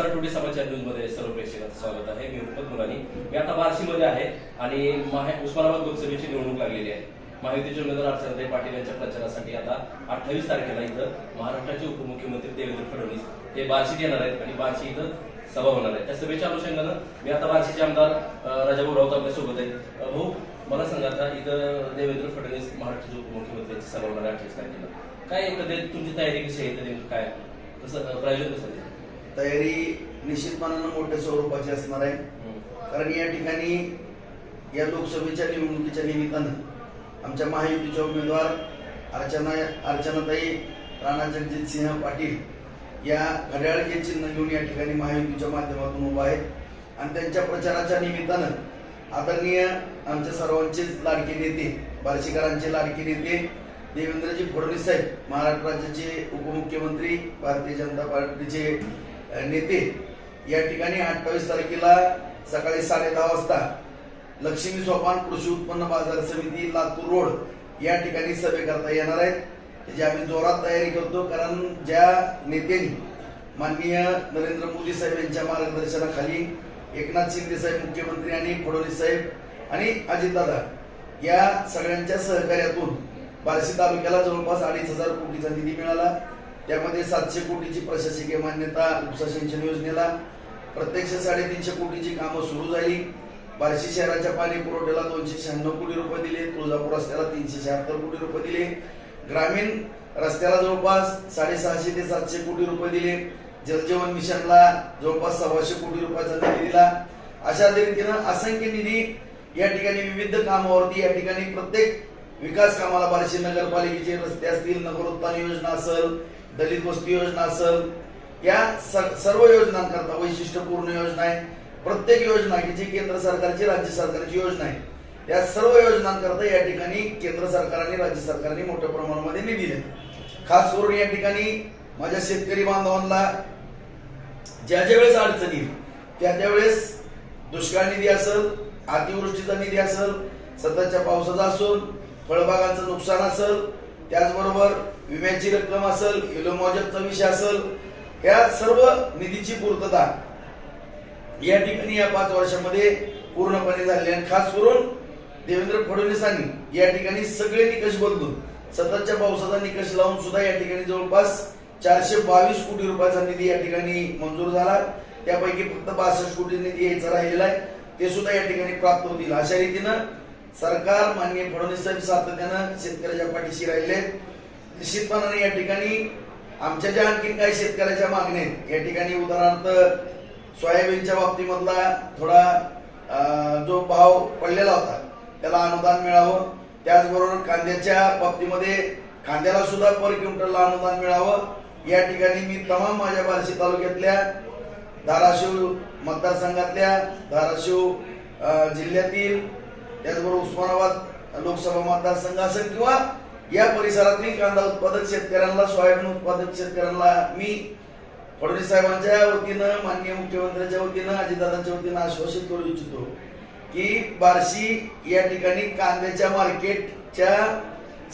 नमस्कार टुडे समाचार न्यूजमध्ये सर्व प्रेक्षकांचं स्वागत आहे. मी उपत मुलानी मी आता बार्शीमध्ये आहे आणि माहे- उस्मानाबाद लोकसभेची निवडणूक लागलेली आहे. महायुतीचे उमेदवार अर्चनाताई पाटील यांच्या प्रचारासाठी आता अठ्ठावीस तारखेला इथं महाराष्ट्राचे उपमुख्यमंत्री देवेंद्र फडणवीस हे बार्शीत येणार आहेत आणि बार्शी इथं सभा होणार आहे. त्या सभेच्या अनुषंगानं मी आता बार्शीचे आमदार राजाभाऊ राऊत आपल्यासोबत आहेत भाऊ मला सांगा आता इथं देवेंद्र फडणवीस महाराष्ट्राचे उपमुख्यमंत्र्यांची सभा होणार आहे अठ्ठावीस तारखेला. काय एकंदरीत तुमची तयारी कशी आहे? काय? कसं प्रायोजन कसं आहे? तयारी निश्चितपणानं मोठ्या स्वरूपाची असणार आहे. कारण या ठिकाणी या लोकसभेच्या निवडणुकीच्या निमित्तानं आमच्या महायुतीच्या उमेदवार अर्चना अर्चनाताई राणा जगजितसिंह पाटील या घड्याळ हे चिन्ह घेऊन या ठिकाणी महायुतीच्या माध्यमातून उभा आहे आणि त्यांच्या प्रचाराच्या निमित्तानं आदरणीय आमच्या सर्वांचेच लाडके नेते बार्शीकरांचे लाडके नेते देवेंद्रजी फडणवीस साहेब महाराष्ट्र राज्याचे उपमुख्यमंत्री भारतीय जनता पार्टीचे नेते या ठिकाणी अठ्ठावीस तारखेला सकाळी साडे दहा वाजता लक्ष्मी सोपान कृषी उत्पन्न बाजार समिती लातूर रोड या ठिकाणी सभे करता येणार आहेत त्याची आम्ही जोरात तयारी करतो. कारण ज्या नेत्यांनी माननीय नरेंद्र मोदी साहेब यांच्या मार्गदर्शनाखाली एकनाथ शिंदे साहेब मुख्यमंत्री आणि फडणवीस साहेब आणि अजितदादा या सगळ्यांच्या सहकार्यातून बार्शी तालुक्याला जवळपास अडीच हजार कोटीचा निधी मिळाला. त्यामध्ये सातशे कोटीची प्रशासकीय मान्यता उपसा सिंचन योजनेला प्रत्यक्ष साडेतीनशे कोटीची कामं सुरू झाली. बार्शी शहराच्या पाणी पुरवठ्याला दोनशे शहाण्णव कोटी रुपये दिले. तुळजापूर रस्त्याला तीनशे शहात्तर कोटी रुपये दिले. ग्रामीण रस्त्याला जवळपास साडेसहाशे ते सातशे कोटी रुपये दिले. जलजीवन मिशनला जवळपास सव्वाशे कोटी रुपयाचा निधी दिला. अशा रीतीनं असंख्य निधी या ठिकाणी विविध कामावरती या ठिकाणी प्रत्येक विकास कामाला बार्शी नगरपालिकेचे रस्ते असतील नगरोत्थान योजना असेल दलित वस्ती योजना असेल या सर्व योजनांकरता वैशिष्ट्यपूर्ण योजना आहे. प्रत्येक योजना की जी केंद्र सरकारची राज्य सरकारची योजना आहे. या सर्व योजनांकरता या ठिकाणी केंद्र सरकार आणि राज्य सरकारने मोठ्या प्रमाणामध्ये निधी दिले खास करून या ठिकाणी माझ्या शेतकरी बांधवांना ज्या ज्या वेळेस अडचणी येईल, त्या त्यावेळेस दुष्काळ निधी असेल अतिवृष्टीचा निधी असेल सततच्या पावसाचा असून फळबागांचं नुकसान असेल त्याचबरोबर विम्याची रक्कम असेल इलोमॉजकचा विषय असेल या सर्व निधीची पूर्तता या ठिकाणी या पाच वर्षामध्ये पूर्णपणे झाली आणि खास करून देवेंद्र फडणवीसांनी या ठिकाणी सगळे निकष बदलून सततच्या पावसाचा निकष लावून सुद्धा या ठिकाणी जवळपास चारशे बावीस कोटी रुपयाचा निधी या ठिकाणी मंजूर झाला. त्यापैकी फक्त बासष्ट कोटी निधी यायचा राहिलेला आहे. ते सुद्धा या ठिकाणी प्राप्त होतील. अशा रीतीनं सरकार माननीय फडणवीस साहेब सातत्यानं शेतकऱ्याच्या पाठीशी राहिले. निश्चितपणाने या ठिकाणी आमच्या ज्या आणखी काही शेतकऱ्याच्या मागण्या आहेत या ठिकाणी उदाहरणार्थ सोयाबीनच्या बाबतीमधला थोडा जो भाव पडलेला होता त्याला अनुदान मिळावं. त्याचबरोबर कांद्याच्या बाबतीमध्ये कांद्याला सुद्धा पर क्विंटलला अनुदान मिळावं. या ठिकाणी मी तमाम माझ्या बार्शी तालुक्यातल्या धाराशिव मतदारसंघातल्या धाराशिव जिल्ह्यातील त्याचबरोबर उस्मानाबाद लोकसभा मतदारसंघ असेल किंवा या परिसरातील कांदा उत्पादक शेतकऱ्यांना सोयाबीन उत्पादक शेतकऱ्यांना मी फडणवीस साहेबांच्या वतीनं माननीय मुख्यमंत्र्यांच्या वतीनं अजितदादांच्या वतीनं आश्वासित करू इच्छितो की बार्शी या ठिकाणी कांद्याच्या मार्केटच्या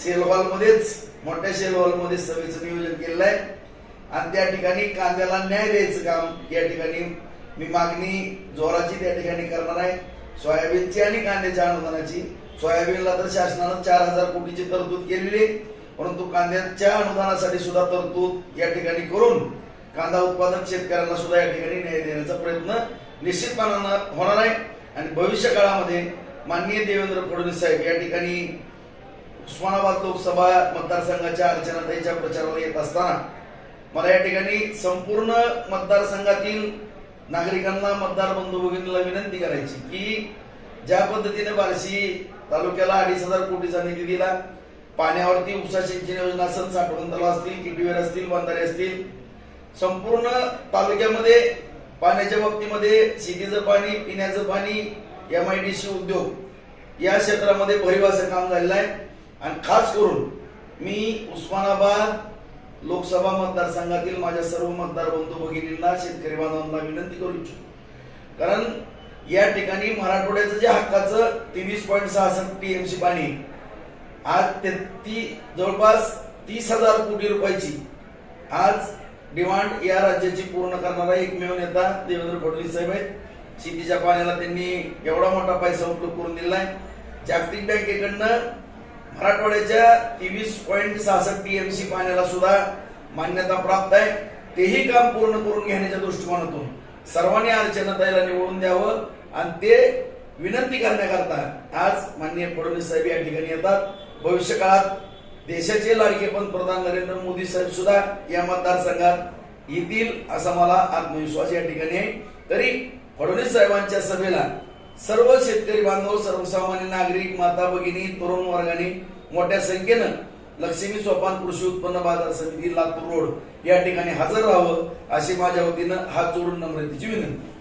सेल हॉलमध्येच मोठ्या सेल हॉलमध्ये सभेचं नियोजन केलेलं आहे आणि त्या ठिकाणी कांद्याला न्याय द्यायचं काम या ठिकाणी मी मागणी जोराची त्या ठिकाणी करणार आहे. सोयाबीनची आणि कांद्याच्या अनुदानाची सोयाबीनला तर शासनानं चार हजार कोटीची तरतूद केलेली आहे. परंतु कांद्याच्या अनुदानासाठी सुद्धा तरतूद या ठिकाणी करून कांदा उत्पादक शेतकऱ्यांना सुद्धा या ठिकाणी न्याय देण्याचा प्रयत्न निश्चितपणानं होणार आहे. आणि भविष्य काळामध्ये माननीय देवेंद्र फडणवीस साहेब या ठिकाणी उस्मानाबाद लोकसभा मतदारसंघाच्या अर्चनाताईच्या प्रचाराला येत असताना मला या ठिकाणी संपूर्ण मतदारसंघातील नागरिकांना मतदार बंधू भगिनीला विनंती करायची की ज्या पद्धतीने बार्शी तालुक्याला अडीच हजार कोटीचा निधी दिला पाण्यावरती उपसा सिंचन योजना असेल साठवण तलाव असतील किटीवेर असतील बंधारे असतील संपूर्ण तालुक्यामध्ये पाण्याच्या बाबतीमध्ये शेतीचं पाणी पिण्याचं पाणी एम आय डी सी उद्योग या क्षेत्रामध्ये भरीव असं काम झालेलं आहे. आणि खास करून मी उस्मानाबाद लोकसभा मतदारसंघातील माझ्या सर्व मतदार बंधू भगिनींना शेतकरी बांधवांना विनंती करू इच्छितो. कारण या ठिकाणी मराठवाड्याचं जे हक्काचं तेवीस पॉईंट सहासष्ट टीएमसी पाणी आज ते ती जवळपास तीस हजार कोटी रुपयाची आज डिमांड या राज्याची पूर्ण करणारा एकमेव नेता देवेंद्र फडणवीस साहेब आहेत. शेतीच्या पाण्याला त्यांनी एवढा मोठा पैसा उपलब्ध करून दिलाय. जागतिक बँकेकडनं मराठवाड्याच्या तेवीस पॉईंट सहासष्ट टीएमसी पाण्याला सुद्धा मान्यता प्राप्त आहे. तेही काम पूर्ण करून घेण्याच्या दृष्टिकोनातून सर्वांनी अर्चनाताईला निवडून द्यावं आणि ते विनंती करण्याकरता आज माननीय फडणवीस साहेब या ठिकाणी येतात. भविष्य काळात देशाचे लाडके पंतप्रधान नरेंद्र मोदी साहेब सुद्धा या मतदारसंघात येतील असा मला आत्मविश्वास या ठिकाणी आहे. तरी फडणवीस साहेबांच्या सभेला सर्व शेतकरी बांधव सर्वसामान्य नागरिक माता भगिनी तरुण वर्गाने मोठ्या संख्येनं लक्ष्मी सोपान कृषी उत्पन्न बाजार समिती लातूर रोड या ठिकाणी हजर राहावं अशी माझ्या वतीनं हात जोडून नम्रतेची विनंती.